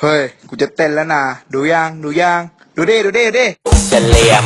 เฮ้ย กูจะเต้นแล้วนะ ดูยัง ดูยัง ดูดิ ดูดิ ดูดิ จะเลียม